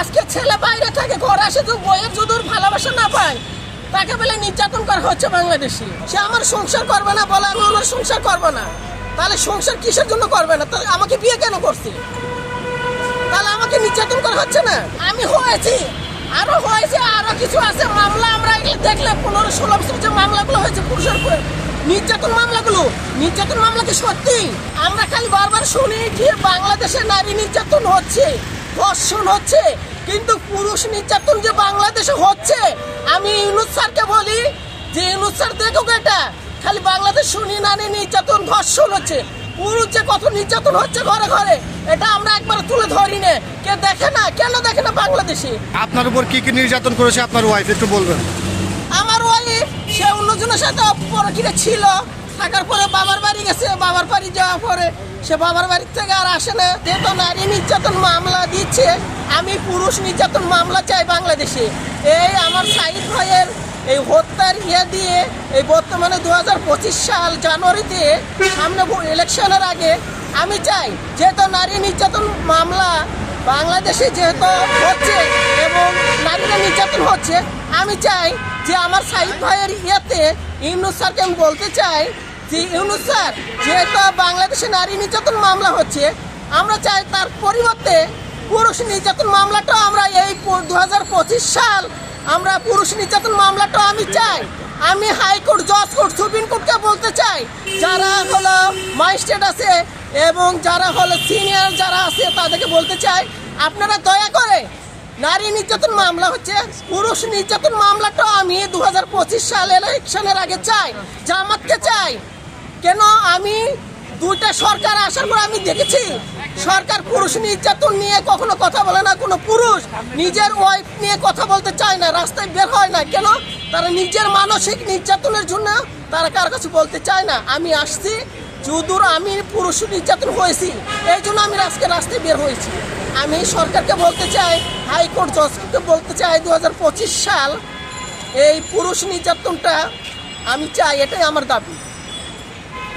আজকে ছেলে বাইরে থাকে, ঘরে আসে তো বইয়ের যদি ওর ভালোবাসা না পায়। তাকে বলে নির্যাতন করা হচ্ছে বাংলাদেশে। সে আমার সংসার করবে না বলে আমি ওনার সংসার করব না। তাহলে সংসার কিসের জন্য করবে না? তাহলে আমাকে বিয়ে কেন করছে? তাহলে আমাকে নির্যাতন করা হচ্ছে না? আমি হয়েছি। আরও হয়েছে, আরও কিছু আছে। মামলা আমরা এগুলো দেখলে পনেরো ষোলো বছর যে মামলাগুলো হয়েছে, পুরুষের উপরে। নির্যাতন মামলাগুলো। নির্যাতন মামলা কি সত্যি আমরা খালি বারবার শুনি যে বাংলাদেশে নারী নির্যাতন হচ্ছে। ধর্ষণ হচ্ছে কিন্তু পুরুষ নির্যাতন যে বাংলাদেশে হচ্ছে আমি ইউনুস স্যারকে বলি যে ইউনুস স্যার দেখুক এটা খালি বাংলাদেশ শুনি নারী নির্যাতন ধর্ষণ হচ্ছে। পুরুষ যে কত নির্যাতন হচ্ছে ঘরে ঘরে এটা আমরা একবার তুলে ধরি না। কে দেখে না কেন দেখে না বাংলাদেশে? আপনার উপর কি কি নির্যাতন করেছে আপনার ওয়াইফ একটু বলবেন। আমার ওয়াইফ সে অন্যজনের সাথে পরকিরে ছিল। থাকার পরে বাবার বাড়ি গেছে বাবার বাড়ি যাওয়ার পরে সে বাবার বাড়ি থেকে আর আসে না। যেহেতু নারী নির্যাতন মামলা দিচ্ছে আমি পুরুষ নির্যাতন মামলা চাই বাংলাদেশে। এই আমার সাইদ ভাইয়ের এই হত্যার ইয়ে দিয়ে এই বর্তমানে দু হাজার পঁচিশ সাল জানুয়ারিতে সামনে ইলেকশনের আগে আমি চাই যেহেতু নারী নির্যাতন মামলা বাংলাদেশে যেহেতু হচ্ছে এবং নারীরা নির্যাতন হচ্ছে, আমি চাই যে আমার সাহিদ ভাইয়ের ইয়েতে ইউনুস স্যারকে আমি বলতে চাই যে, ইউনুস স্যার, যেহেতু বাংলাদেশে নারী নির্যাতন মামলা হচ্ছে, আমরা চাই তার পরিবর্তে পুরুষ নির্যাতন মামলাটা আমরা এই দু হাজার পঁচিশ সাল আমরা পুরুষ নির্যাতন মামলাটা আমি চাই। আমি হাইকোর্ট জজ কোর্ট সুপ্রিম কোর্টকে বলতে চাই, যারা হলো ম্যাজিস্ট্রেট আছে এবং যারা হলো সিনিয়র যারা আছে তাদেরকে বলতে চাই, আপনারা দয়া করে নারী নির্যাতন মামলা হচ্ছে, পুরুষ নির্যাতন মামলাটা আমি দু হাজার পঁচিশ সাল ইলেকশনের আগে চাই, জামাতকে চাই। কেন আমি দুইটা সরকার আসার পর আমি দেখেছি সরকার পুরুষ নির্যাতন নিয়ে কখনো কথা বলে না, কোনো পুরুষ নিজের ওয়াইফ নিয়ে কথা বলতে চায় না, রাস্তায় বের হয় না। কেন? তারা নিজের মানসিক নির্যাতনের জন্য তারা কার কাছে বলতে চায় না, আমি আসছি, যদুর আমি পুরুষ নির্যাতন হয়েছি, এই জন্য আমি আজকে রাস্তায় বের হয়েছি। আমি সরকারকে বলতে চাই, হাইকোর্ট জজকে বলতে চাই দু হাজার পঁচিশ সাল এই পুরুষ নির্যাতনটা আমি চাই, এটাই আমার দাবি।